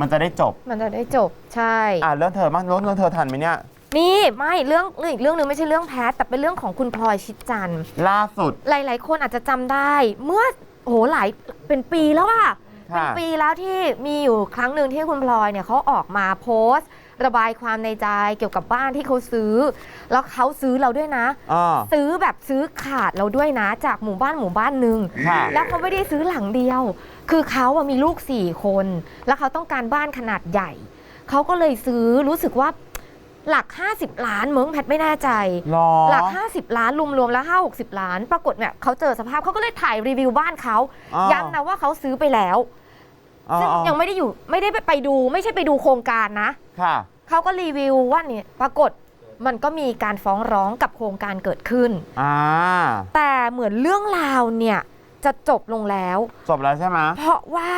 มันจะได้จบ มันจะได้จบใช่ อะเรื่องเธอบ้างเรื่องเธอทันไหมเนี่ยนี่ไม่เรื่องอีกเรื่องหนึ่งไม่ใช่เรื่องแพทแต่เป็นเรื่องของคุณพลอยชิดจันทร์ล่าสุด หลาย ๆ คนอาจจะจำได้ เมื่อโหหลายเป็นปีแล้วอะเป็นค่ะ ปีแล้วที่มีอยู่ครั้งหนึ่งที่คุณพลอยเนี่ยเขาออกมาโพสต์ ระบายความในใจเกี่ยวกับบ้านที่เขาซื้อ แล้วเขาซื้อเราด้วยนะ อ่า ซื้อแบบซื้อขาดเราด้วยนะ จากหมู่บ้านหมู่บ้านหนึ่งค่ะ แล้วเขาไม่ได้ซื้อหลังเดียว คือเขาอะมีลูกสี่คน แล้วเขาต้องการบ้านขนาดใหญ่ เขาก็เลยซื้อรู้สึกว่าหลัก 50 ล้านเมืองแพทไม่แน่ใจรอ หลัก 50 ล้านรวมๆแล้ว5 60 ล้าน ปรากฏเนี่ยเขาเจอสภาพเขาก็เลยถ่ายรีวิวบ้านเขาอ่า ย้ำนะว่าเขาซื้อไปแล้วอ่าซึ่งอ่ายังไม่ได้อยู่ไม่ได้ไปดู ไม่ใช่ไปดูโครงการนะ ค่ะ เขาก็รีวิวว่าเนี่ยปรากฏมันก็มีการฟ้องร้องกับโครงการเกิดขึ้น อ่าแต่เหมือนเรื่องราวเนี่ยจะจบลงแล้ว จบแล้วใช่ไหมเพราะว่า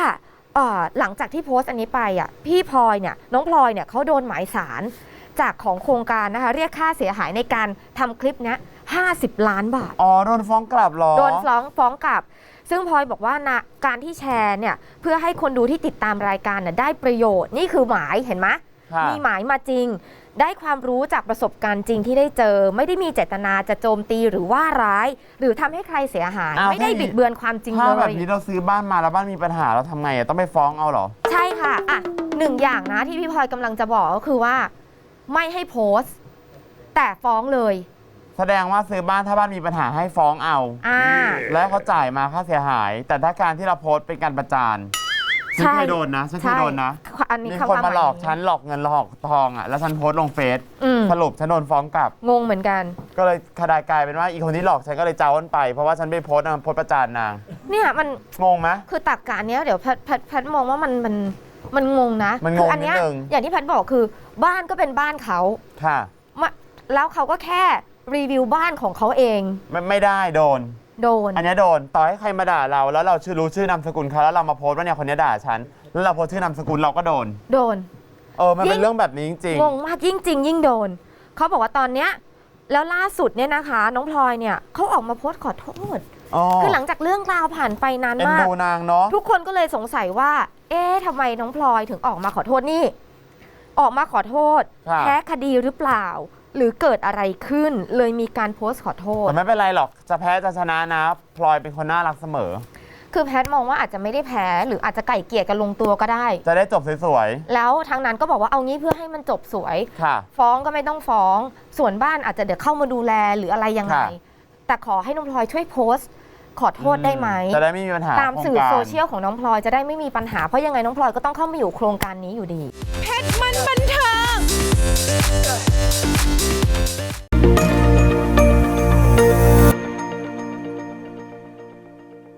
เอ่อหลังจากที่โพสต์อันนี้ไปอะพี่พลอยเนี่ยน้องพลอยเนี่ยเขาโดนหมายสารจากของโครงการนะคะเรียกค่าเสียหายในการทำคลิปเนี้ย50 ล้านบาท อ๋อโดนฟ้องกลับเหรอ โดนฟ้องฟ้องกลับ ซึ่งพลอยบอกว่านะการที่แชร์เนี่ยเพื่อให้คนดูที่ติดตามรายการน่ะได้ประโยชน์นี่คือหมายเห็นไหม ค่ะ มีหมายมาจริง ได้ความรู้จากประสบการณ์จริงที่ได้เจอ ไม่ได้มีเจตนาจะโจมตีหรือว่าร้าย หรือทำให้ใครเสียหาย อ้าวไม่ได้ถ้าบิดเบือนความจริงถ้าเลแบบย นี้เราซื้อบ้านมาแล้วบ้านมีปัญหาเราทำไงอะต้องไปฟ้องเอาเหรอ ใช่ค่ะ อะหนึ่งอย่างนะที่พี่พลอยกำลังจะบอกก็คือว่า ไม่ให้โพสต์ แต่ฟ้องเลย แสดงว่าซื้อบ้านถ้าบ้านมีปัญหาให้ฟ้องเอา อ่า แล้วเขาจ่ายมาค่าเสียหาย แต่ถ้าการที่เราโพสต์เป็นการประจาน ฉันใช่ เคยโดนนะฉันเคยโดนนะอันนี้มีเขาคนวมาหลอกยฉันหลอกเงินหลอกทองอะแล้วฉันโพสต์ลงเฟซอืมสรุปฉันโดนฟ้องกลับ งงเหมือนกัน ก็เลยคดายกลายเป็นว่าอีกคนที่หลอกฉันก็เลยเจ้ากันไป เพราะว่าฉันไปโพสต์นะโพสต์ประจานนางเนี่ยมันงงไหม คือตักกะเนี้ยเดี๋ยวแพทแพทแพทมองว่ามันมันมันงงนะมันงงคือัเนี้ยนิดนึง อย่างที่แพทบอกคือบ้านก็เป็นบ้านเขาค่ะมาแล้วเขาก็แค่รีวิวบ้านของเขาเอง ไม่ไม่ได้โดน โดน อันเนี้ยโดนต่อให้ใครมาด่าเรา แล้วเราชื่อรู้ชื่อนามสกุลเขาแล้วเรามาโพสต์ว่าเนี่ยคนเนี้ยด่าฉันแล้วเราโพสต์ชื่อนามสกุลเราก็โดนโดน เออมันยิ่เป็นง เรื่องแบบนี้จริงงงมากยิ่งจริง ยิ่งโดน เขาบอกว่าตอนเนี้ยแล้วล่าสุดเนี่ยนะคะ น้องพลอยเนี่ยเขาออกมาโพสต์ขอโทษ ๆอ๋อคือหลังจากเรื่องราวผ่านไปนานเอ็นมาก ดูนางเนาะ ทุกคนก็เลยสงสัยว่า เอ๊ะทำไมน้องพลอยถึงออกมาขอโทษนี่ ออกมาขอโทษค่ะแพ้คดีหรือเปล่า หรือเกิดอะไรขึ้นเลยมีการโพสต์ขอโทษ แต่ไม่เป็นไรหรอก จะแพ้จะชนะนะ พลอยเป็นคนน่ารักเสมอ คือแพทย์มองว่าอาจจะไม่ได้แพ้ หรืออาจจะไก่เกลี่ยกันลงตัวก็ได้ จะได้จบสวยแล้วทางนั้นก็บอกว่าเอางี้เพื่อให้มันจบสวย ๆ ค่ะ ฟ้องก็ไม่ต้องฟ้อง ส่วนบ้านอาจจะเดี๋ยวเข้ามาดูแลหรืออะไรยังไง ค่ะ แต่ขอให้น้องพลอยช่วยโพสต์ ขอโทษได้ไหม จะได้ไม่มีปัญหาตามสื่อโครงการโซเชียลของน้องพลอยจะได้ไม่มีปัญหา เพราะยังไงน้องพลอยก็ต้องเข้ามาอยู่โครงการนี้อยู่ดี เพชรมันบันเทิง Yeah.